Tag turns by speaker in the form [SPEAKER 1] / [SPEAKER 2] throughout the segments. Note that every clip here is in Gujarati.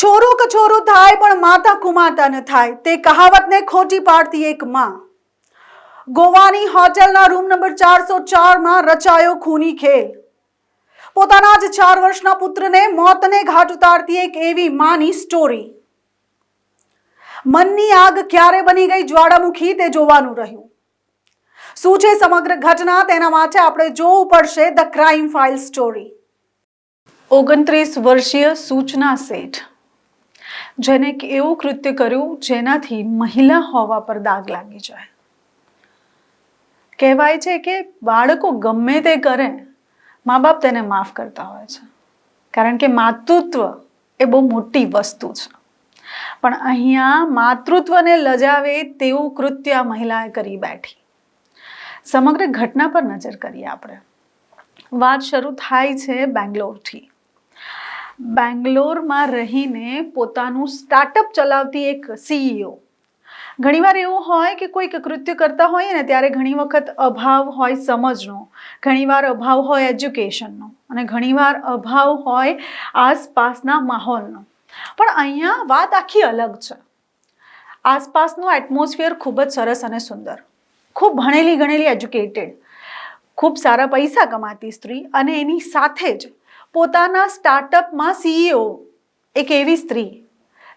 [SPEAKER 1] છોરું કછોરો થાય, પણ માતા કુમાતા ન થાય. તે કહાવતને ખોટી પાડતી એક માં. ગોવાની હોટેલના રૂમ નંબર ચારસો ચારમાં રચાયો ખૂની ખેલ. પોતાના જ ચાર વર્ષના પુત્રને મોતને ઘાટ ઉતારતી એક એવી માની સ્ટોરી. મનની આગ ક્યારે બની ગઈ જ્વાળામુખી તે જોવાનું રહ્યું. શું છે સમગ્ર ઘટના? તેના માટે આપણે જોવું પડશે ધ ક્રાઇમ ફાઇલ સ્ટોરી. ઓગણત્રીસ વર્ષીય સૂચના શેઠ. જેને એક એવું કૃત્ય કર્યું જેનાથી મહિલા હોવા પર દાગ લાગી જાય. કહેવાય છે કે બાળકો ગમે તે કરે મા બાપ તેને માફ કરતા હોય છે. કારણ કે માતૃત્વ એ બહુ મોટી વસ્તુ છે. પણ અહીંયા માતૃત્વને લજાવે તેવું કૃત્ય મહિલાએ કરી બેઠી. સમગ્ર ઘટના પર નજર કરીએ આપણે. વાત શરૂ થાય છે બેંગ્લોરથી. બેંગ્લોરમાં રહીને પોતાનું સ્ટાર્ટઅપ ચલાવતી એક સીઈઓ ઘણીવાર એવું હોય કે કોઈક કૃત્ય કરતા હોઈએ ને ત્યારે ઘણી વખત અભાવ હોય સમજનો, ઘણીવાર અભાવ હોય એજ્યુકેશનનો અને ઘણીવાર અભાવ હોય આસપાસના માહોલનો. પણ અહીંયા વાત આખી અલગ છે. આસપાસનું એટમોસ્ફિયર ખૂબ જ સરસ અને સુંદર. ખૂબ ભણેલી ગણેલી એજ્યુકેટેડ ખૂબ સારા પૈસા કમાતી સ્ત્રી અને એની સાથે જ પોતાના સ્ટાર્ટઅપમાં સીઈઓ એક એવી સ્ત્રી,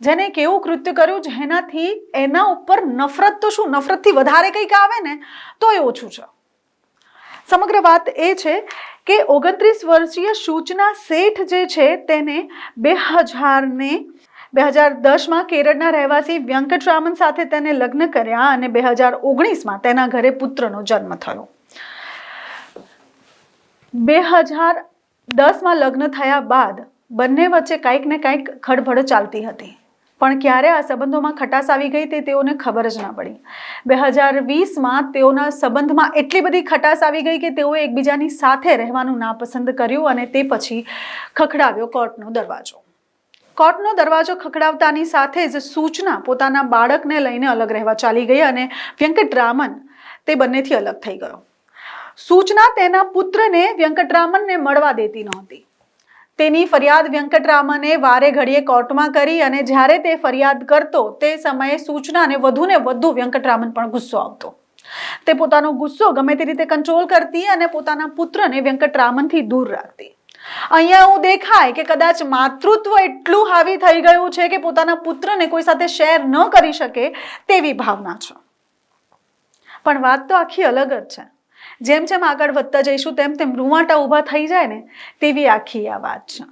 [SPEAKER 1] જેને એક એવું કૃત્ય કર્યું જેનાથી એના ઉપર નફરત તો શું, નફરતથી વધારે કંઈક આવે ને, તો એ ઓછું છે. સમગ્ર વાત એ છે કે ઓગણત્રીસ વર્ષીય સૂચના શેઠ જે છે તેને બે હજારને, બે હજાર દસમાં કેરળના રહેવાસી વ્યંકટરામન સાથે તેને લગ્ન કર્યા અને બે હજાર ઓગણીસમાં તેના ઘરે પુત્રનો જન્મ થયો. બે હજાર દસમાં લગ્ન થયા બાદ બંને વચ્ચે કાંઈક ને કાંઈક ખડભડ ચાલતી હતી. પણ ક્યારે આ સંબંધોમાં ખટાસ આવી ગઈ તે તેઓને ખબર જ ના પડી. બે હજાર વીસમાં તેઓના સંબંધમાં એટલી બધી ખટાસ આવી ગઈ કે તેઓએ એકબીજાની સાથે રહેવાનું નાપસંદ કર્યું અને તે પછી ખખડાવ્યો કોર્ટનો દરવાજો. કોર્ટનો દરવાજો ખખડાવતાની સાથે જ સૂચના પોતાના બાળકને લઈને અલગ રહેવા ચાલી ગઈ અને વ્યંકટરામન તે બંનેથી અલગ થઈ ગયો. સૂચના તેના પુત્રને વ્યંકટરામનને મળવા દેતી નહોતી. તેની ફરિયાદ વ્યંકટરામને વારે ઘડીએ કોર્ટમાં કરી અને જ્યારે તે ફરિયાદ કરતો તે સમયે સૂચનાને વધુને વધુ વ્યંકટરામન પણ ગુસ્સો આવતો. તે પોતાનો ગુસ્સો ગમે તે રીતે કંટ્રોલ કરતી અને પોતાના પુત્રને વ્યંકટરામનથી દૂર રાખતી. અહીંયા એવું દેખાય કે કદાચ માતૃત્વ એટલું હાવી થઈ ગયું છે કે પોતાના પુત્રને કોઈ સાથે શેર ન કરી શકે તેવી ભાવના છે. પણ વાત તો આખી અલગ જ છે. જેમ જેમ આગળ વધતા જઈશું, તેમ તેમ રૂવાટા ઊભા થઈ જાય ને, તેવી આખી આ વાત છે.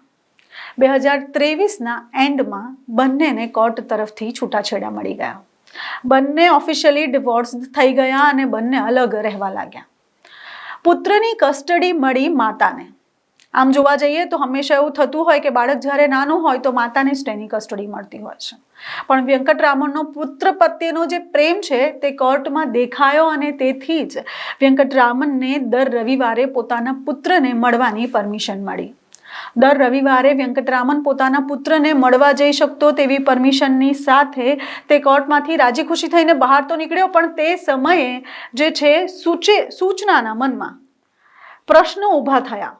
[SPEAKER 1] બે હજાર ત્રેવીસના એન્ડમાં બંનેને કોર્ટ તરફથી છૂટાછેડા મળી ગયા. બંને ઓફિશિયલી ડિવોર્સ થઈ ગયા અને બંને અલગ રહેવા લાગ્યા. પુત્રની કસ્ટડી મળી માતાને. આમ જોવા જઈએ તો હંમેશા એવું થતું હોય કે બાળક જ્યારે નાનું હોય તો માતાને જ કસ્ટડી મળતી હોય છે. પણ વ્યંકટરામનનો પુત્ર પ્રત્યેનો જે પ્રેમ છે તે કોર્ટમાં દેખાયો અને તેથી જ વ્યંકટરામનને દર રવિવારે પોતાના પુત્રને મળવાની પરમિશન મળી. દર રવિવારે વ્યંકટરામન પોતાના પુત્રને મળવા જઈ શકતો તેવી પરમિશનની સાથે તે કોર્ટમાંથી રાજી ખુશી થઈને બહાર તો નીકળ્યો, પણ તે સમયે જે છે સૂચે, સૂચનાના મનમાં પ્રશ્નો ઊભા થયા.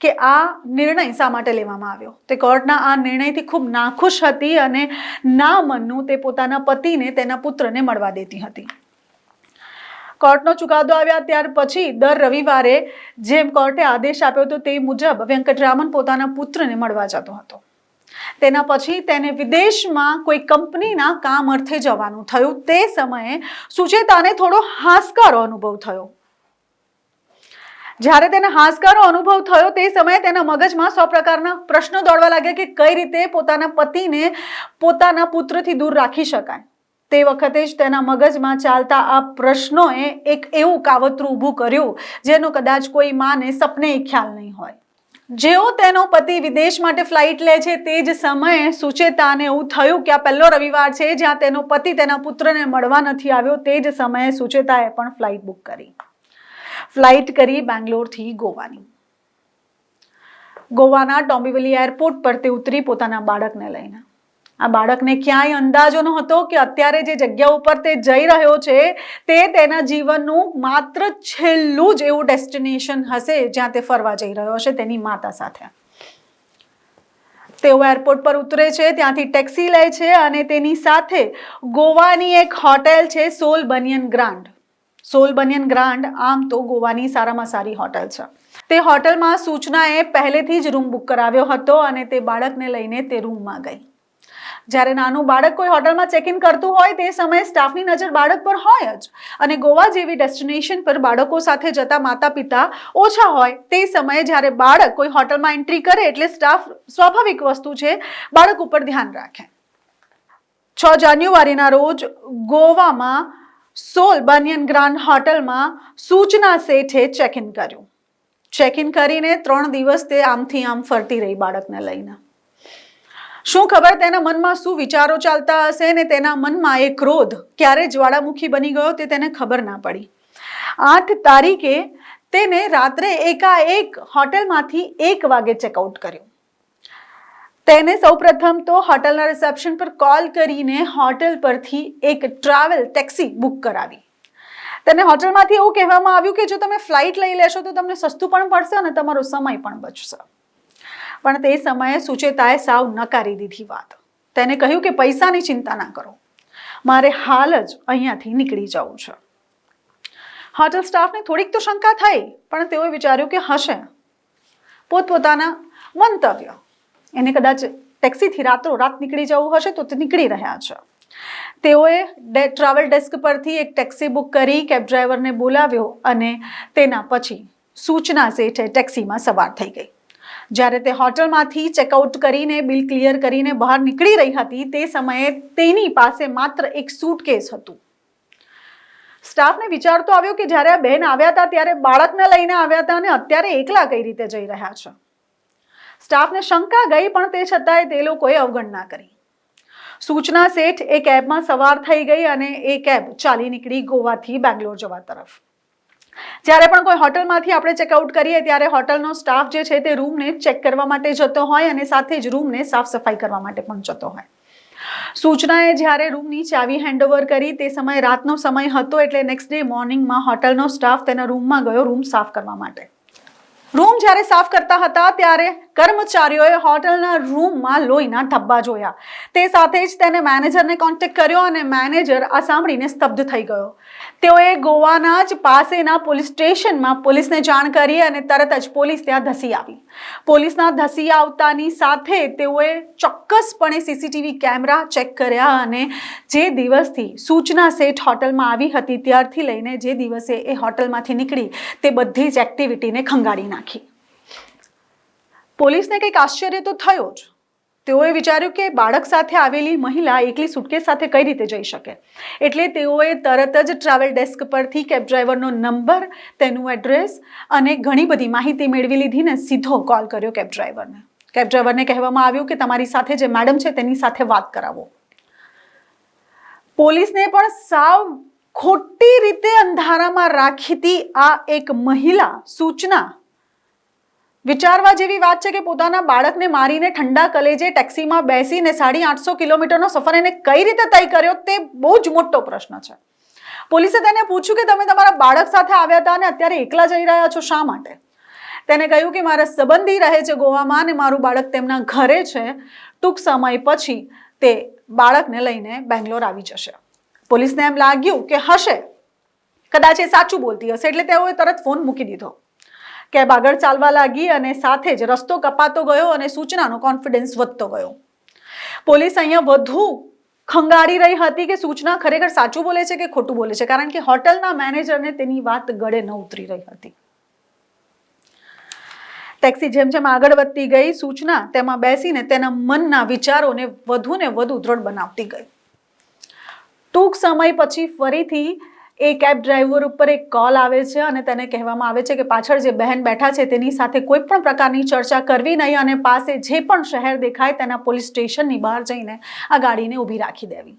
[SPEAKER 1] કે આ નિર્ણય શા માટે લેવામાં આવ્યો? તે કોર્ટના આ નિર્ણયથી ખૂબ નાખુશ હતી અને ના મનનું તે પોતાના પતિને તેના પુત્રને મળવા દેતી હતી. કોર્ટનો ચુકાદો આવ્યા ત્યાર પછી દર રવિવારે જેમ કોર્ટે આદેશ આપ્યો હતો તે મુજબ વેંકટરામન પોતાના પુત્રને મળવા જતો હતો. તેના પછી તેને વિદેશમાં કોઈ કંપનીના કામ અર્થે જવાનું થયું. તે સમયે સુચેતાને થોડો હાશકારો અનુભવ થયો. જ્યારે તેને હાશકારો અનુભવ થયો તે સમયે તેના મગજમાં સો પ્રકારના પ્રશ્નો દોડવા લાગ્યા કે કઈ રીતે પોતાના પતિને પોતાના પુત્રથી દૂર રાખી શકાય. તે વખતે જ તેના મગજમાં ચાલતા આ પ્રશ્નોએ એક એવું કાવતરું ઊભું કર્યું, જેનો કદાચ કોઈ માને સપને ખ્યાલ નહીં હોય. જેવો તેનો પતિ વિદેશ માટે ફ્લાઇટ લે છે તે જ સમયે સુચેતાને એવું થયું કે આ પહેલો રવિવાર છે જ્યાં તેનો પતિ તેના પુત્રને મળવા નથી આવ્યો તે જ સમયે સુચેતાએ પણ ફ્લાઇટ બુક કરી. ફ્લાઇટ કરી બેંગ્લોરથી ગોવાની. ગોવાના ડોમ્બિવલી એરપોર્ટ પર તે ઉતરી પોતાના બાળકને લઈને. આ બાળકને ક્યાંય અંદાજો ન હતો કે અત્યારે જે જગ્યા ઉપર તે જઈ રહ્યો છે, તે તેના જીવનનું માત્ર છેલ્લું જ એવું ડેસ્ટિનેશન હશે જ્યાં તે ફરવા જઈ રહ્યો છે તેની માતા સાથે. તેઓ એરપોર્ટ પર ઉતરે છે, ત્યાંથી ટેક્સી લે છે અને તેની સાથે ગોવાની એક હોટેલ છે Soul Banyan Grand. Soul Banyan Grand આમ તો ગોવાની સારામાં સારી હોટલ છે. તે હોટલમાં સૂચનાએ પહેલેથી જ રૂમ બુક કરાવ્યો હતો અને તે બાળકને લઈને તે રૂમમાં ગઈ. જ્યારે નાનું બાળક કોઈ હોટલમાં ચેક ઇન કરતું હોય તે સમયે સ્ટાફની નજર બાળક પર હોય જ. અને ગોવા જેવી ડેસ્ટિનેશન પર બાળકો સાથે જતા માતા પિતા ઓછા હોય તે સમયે જ્યારે બાળક કોઈ હોટલમાં એન્ટ્રી કરે એટલે સ્ટાફ સ્વાભાવિક વસ્તુ છે, બાળક ઉપર ધ્યાન રાખે. છ જાન્યુઆરીના રોજ ગોવામાં સોલ બનિયન ગ્રાન્ડ હોટલમાં સૂચના શેઠે ચેક ઇન કર્યું. ચેક ઇન કરીને ત્રણ દિવસ તે આમથી આમ ફરતી રહી બાળકને લઈને. શું ખબર તેના મનમાં શું વિચારો ચાલતા હશે ને તેના મનમાં એ ક્રોધ ક્યારે જ્વાળામુખી બની ગયો તે તેને ખબર ના પડી. આઠ તારીખે તેને રાત્રે એકાએક હોટલમાંથી એક વાગે ચેકઆઉટ કર્યું. તેને સૌપ્રથમ તો હોટલના રિસેપ્શન પર કોલ કરીને હોટેલ પરથી એક ટ્રાવેલ ટેક્સી બુક કરાવી. તેને હોટલમાંથી એવું કહેવામાં આવ્યું કે જો તમે ફ્લાઇટ લઈ લેશો તો તમને સસ્તું પણ પડશે અને તમારો સમય પણ બચશે. પણ તે સમયે સુચેતાએ સાવ નકારી દીધી વાત. તેને કહ્યું કે પૈસાની ચિંતા ના કરો. મારે હાલ જ અહીંયાથી નીકળી જવું છે. હોટલ સ્ટાફને થોડીક તો શંકા થઈ, પણ તેઓએ વિચાર્યું કે હશે. પોતપોતાના મંતવ્ય એને કદાચ ટેક્સીથી રાત્રો રાત નીકળી જવું હશે તો તે નીકળી રહ્યા છે. તેઓએ ટ્રાવેલ ડેસ્ક પરથી એક ટેક્સી બુક કરી કેબ ડ્રાઈવરને બોલાવ્યો અને તેના પછી સૂચના શેઠે ટેક્સીમાં સવાર થઈ ગઈ. જ્યારે તે હોટલમાંથી ચેકઆઉટ કરીને બિલ ક્લિયર કરીને બહાર નીકળી રહી હતી, તે સમયે તેની પાસે માત્ર એક સૂટકેસ હતું. સ્ટાફને વિચાર તો આવ્યો કે જ્યારે આ બહેન આવ્યા હતા ત્યારે બાળકને લઈને આવ્યા હતા અને અત્યારે એકલા કઈ રીતે જઈ રહ્યા છે? સ્ટાફને શંકા ગઈ, પણ તે છતાંય તે લોકોએ અવગણના કરી. સૂચના શેઠ એ કેબમાં સવાર થઈ ગઈ અને એ કેબ ચાલી નીકળી ગોવાથી બેંગ્લોર જવા તરફ. જ્યારે પણ કોઈ હોટલમાંથી આપણે ચેકઆઉટ કરીએ, ત્યારે હોટલનો સ્ટાફ જે છે તે રૂમને ચેક કરવા માટે જતો હોય અને સાથે જ રૂમને સાફ સફાઈ કરવા માટે પણ જતો હોય. સૂચનાએ જ્યારે રૂમની ચાવી હેન્ડઓવર કરી, તે સમયે રાતનો સમય હતો એટલે નેક્સ્ટ ડે મોર્નિંગમાં હોટલનો સ્ટાફ તેના રૂમમાં ગયો, રૂમ સાફ કરવા માટે. રૂમ જ્યારે સાફ કરતા હતા, ત્યારે કર્મચારીઓએ હોટલના રૂમમાં લોહીના ધબ્બા જોયા. તે સાથે જ તેને મેનેજરને કોન્ટેક્ટ કર્યો અને મેનેજર આ સાંભળીને સ્તબ્ધ થઈ ગયો. તેઓએ ગોવાના જ પાસેના પોલીસ સ્ટેશનમાં પોલીસને જાણ કરી અને તરત જ પોલીસ ત્યાં ધસી આવી. પોલીસના ધસી આવતાની સાથે તેઓએ ચોક્કસપણે સીસીટીવી કેમેરા ચેક કર્યા અને જે દિવસથી સૂચના સેઠ હોટલમાં આવી હતી ત્યારથી લઈને જે દિવસે એ હોટલમાંથી નીકળી તે બધી જ એક્ટિવિટીને ખંગાળી નાખી. પોલીસને કંઈક આશ્ચર્ય તો થયો જ. તેઓએ વિચાર્યું કે બાળક સાથે આવેલી મહિલા એકલી સુટકેસ સાથે કઈ રીતે જઈ શકે. એટલે તેઓએ તરત જ ટ્રાવેલ ડેસ્ક પરથી કેબ ડ્રાઈવરનો નંબર તેનું એડ્રેસ અને ઘણી બધી માહિતી મેળવી લીધી ને સીધો કોલ કર્યો કેબ ડ્રાઈવરને કેબ ડ્રાઈવરને કહેવામાં આવ્યું કે તમારી સાથે જે મેડમ છે તેની સાથે વાત કરાવો. પોલીસને પણ સાવ ખોટી રીતે અંધારામાં રાખીતી આ એક મહિલા સૂચના વિચારવા જેવી વાત છે કે પોતાના બાળકને મારીને ઠંડા કલેજે ટેક્સીમાં બેસીને સાડી આઠસો કિલોમીટરનો સફર એને કઈ રીતે તય કર્યો તે બહુ જ મોટો પ્રશ્ન છે. પોલીસે તેને પૂછ્યું કે તમે તમારા બાળક સાથે આવ્યા હતા અને અત્યારે એકલા જઈ રહ્યા છો શા માટે? તેને કહ્યું કે મારા સંબંધી રહે છે ગોવામાં અને મારું બાળક તેમના ઘરે છે. ટૂંક સમય પછી તે બાળકને લઈને બેંગ્લોર આવી જશે. પોલીસને એમ લાગ્યું કે હશે. કદાચ એ સાચું બોલતી હશે એટલે તેઓએ તરત ફોન મૂકી દીધો. કેબ આગળ ચાલવા લાગી અને સાથે જ રસ્તો કપાતો ગયો અને સૂચનાનો કોન્ફિડન્સ વધતો ગયો. પોલીસ અહીંયા વધુ ખંગાળી રહી હતી કે સૂચના ખરેખર સાચું બોલે છે કે ખોટું બોલે છે? કારણ કે હોટલના મેનેજરને તેની વાત ગળે ન ઉતરી રહી હતી. ટેક્સી જેમ જેમ આગળ વધતી ગઈ, સૂચના તેમાં બેસીને તેના મનના વિચારોને વધુ ને વધુ દ્રઢ બનાવતી ગઈ. ટૂંક સમય પછી ફરીથી એ કેબ ડ્રાઈવર ઉપર એક કોલ આવે છે અને તેને કહેવામાં આવે છે કે પાછળ જે બહેન બેઠા છે તેની સાથે કોઈ પણ પ્રકારની ચર્ચા કરવી નહીં અને પાસે જે પણ શહેર દેખાય તેના પોલીસ સ્ટેશનની બહાર જઈને આ ગાડીને ઊભી રાખી દેવી.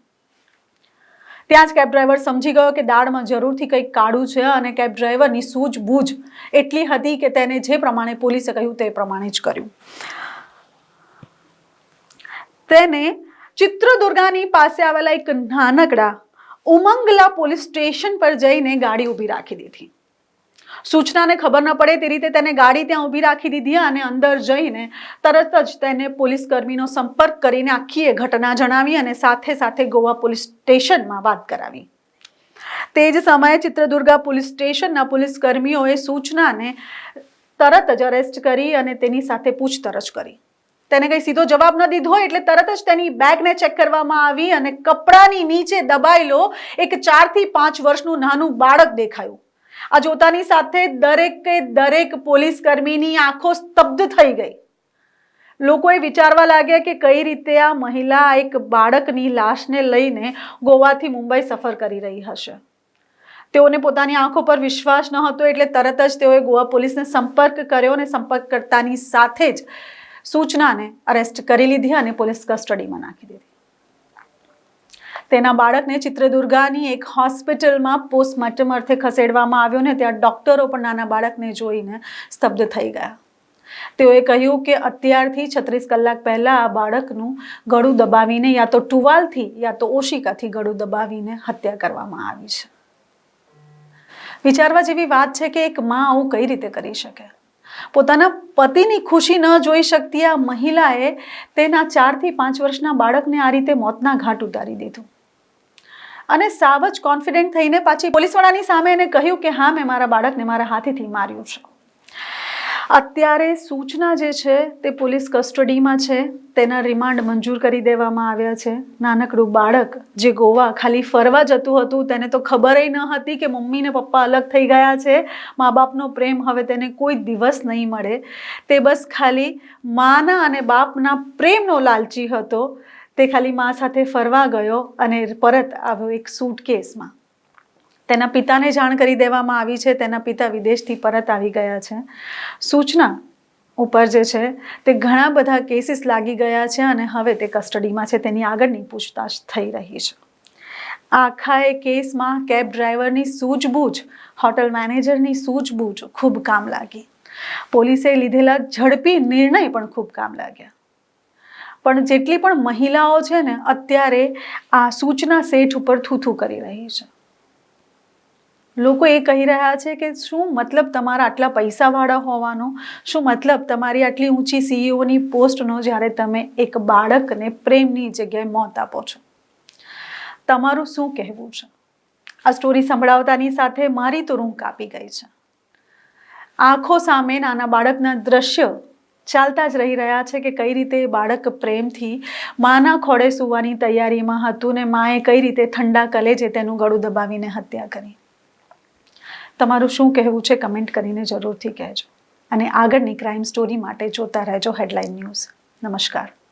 [SPEAKER 1] ત્યાં જ કેબ ડ્રાઈવર સમજી ગયો કે દાળમાં જરૂરથી કંઈક કાળું છે અને કેબ ડ્રાઈવરની સૂઝબૂઝ એટલી હતી કે તેને જે પ્રમાણે પોલીસે કહ્યું તે પ્રમાણે જ કર્યું. તેને ચિત્રદુર્ગાની પાસે આવેલા એક નાનકડા ઉમંગલા પોલીસ સ્ટેશન પર જઈને ગાડી ઊભી રાખી દીધી. સૂચનાને ખબર ન પડે તે રીતે તેને ગાડી ત્યાં ઊભી રાખી દીધી અને અંદર જઈને તરત જ તેને પોલીસ કર્મીનો સંપર્ક કરીને આખી એ ઘટના જણાવી અને સાથે સાથે ગોવા પોલીસ સ્ટેશનમાં વાત કરાવી. તે જ સમયે ચિત્રદુર્ગા પોલીસ સ્ટેશનના પોલીસ કર્મીઓએ સૂચનાને તરત જ અરેસ્ટ કરી અને તેની સાથે પૂછતરછ કરી. તેને કંઈ સીધો જવાબ ન દીધો એટલે તરત જ તેની બેગને ચેક કરવામાં આવી અને કપડાની નીચે દબાયેલો એક ચારથી પાંચ વર્ષનું નાનું બાળક દેખાયું. આ જોતાની સાથે દરેકે દરેક પોલીસ કર્મીની આંખો સ્તબ્ધ થઈ ગઈ. લોકોએ વિચારવા લાગ્યા કે કઈ રીતે આ મહિલા એક બાળકની લાશને લઈને ગોવાથી મુંબઈ સફર કરી રહી હશે. તેઓને પોતાની આંખો પર વિશ્વાસ ન હતો એટલે તરત જ તેઓએ ગોવા પોલીસને સંપર્ક કર્યો અને સંપર્ક કરતાની સાથે જ સૂચનાને અરેસ્ટ કરી લીધી અને પોલીસ કસ્ટડીમાં નાખી દીધી. તેના બાળકને ચિત્રદુર્ગાની એક હોસ્પિટલમાં પોસ્ટમોર્ટમ અર્થે ખસેડવામાં આવ્યો ને ત્યાં ડોક્ટરો પણ નાના બાળકને જોઈને સ્તબ્ધ થઈ ગયા. તેઓએ કહ્યું કે અત્યારથી છત્રીસ કલાક પહેલાં આ બાળકનું ગળું દબાવીને યા તો ટુવાલથી યા તો ઓશિકાથી ગળું દબાવીને હત્યા કરવામાં આવી છે. વિચારવા જેવી વાત છે કે એક માં આવું કઈ રીતે કરી શકે? પોતાના પતિની ખુશી ન જોઈ શકતી આ મહિલાએ તેના ચારથી પાંચ વર્ષના બાળકને આ રીતે મોતના ઘાટ ઉતારી દીધું. અને સાવ જ કોન્ફિડન્ટ થઈને પાછી પોલીસવાળાની સામે એને કહ્યું કે, હા, મેં મારા બાળકને મારા હાથેથી માર્યું છે. અત્યારે સૂચના જે છે તે પોલીસ કસ્ટડીમાં છે, તેના રિમાન્ડ મંજૂર કરી દેવામાં આવ્યા છે. નાનકડું બાળક જે ગોવા ખાલી ફરવા જતું હતું, તેને તો ખબર ન હતી કે મમ્મી ને પપ્પા અલગ થઈ ગયા છે. મા બાપનો પ્રેમ હવે તેને કોઈ દિવસ નહીં મળે. તે બસ ખાલી માના અને બાપના પ્રેમનો લાલચી હતો. તે ખાલી મા સાથે ફરવા ગયો અને પરત આવ્યો એક સૂટકેસમાં તેના પિતાને જાણ કરી દેવામાં આવી છે. તેના પિતા વિદેશથી પરત આવી ગયા છે. સૂચના ઉપર જે છે તે ઘણા બધા કેસીસ લાગી ગયા છે અને હવે તે કસ્ટડીમાં છે. તેની આગળની પૂછતાછ થઈ રહી છે. આખા એ કેસમાં કેબ ડ્રાઈવરની સૂઝબૂછ હોટલ મેનેજરની સૂઝબૂછ ખૂબ કામ લાગી. પોલીસે લીધેલા ઝડપી નિર્ણય પણ ખૂબ કામ લાગ્યા. પણ જેટલી પણ મહિલાઓ છે ને અત્યારે આ સૂચના સેઠ ઉપર થૂથું કરી રહી છે. લોકો એ કહી રહ્યા છે કે શું મતલબ તમારા આટલા પૈસાવાળા હોવાનો? શું મતલબ તમારી આટલી ઊંચી સીઈઓની પોસ્ટનો જ્યારે તમે એક બાળકને પ્રેમની જગ્યાએ મોત આપો છો? તમારું શું કહેવું છે? આ સ્ટોરી સંભળાવતાની સાથે મારી તો રૂમ કાપી ગઈ છે. આંખો સામે નાના બાળકના દ્રશ્ય ચાલતા જ રહી રહ્યા છે કે કઈ રીતે બાળક પ્રેમથી માના ખોળે સૂવાની તૈયારીમાં હતું ને માએ કઈ રીતે ઠંડા કલેજે તેનું ગળું દબાવીને હત્યા કરી. તમારું શું કહેવું છે કમેન્ટ કરીને જરૂરથી કહેજો. અને આગળની ક્રાઇમ સ્ટોરી માટે જોતા રહેજો હેડલાઇન ન્યૂઝ નમસ્કાર.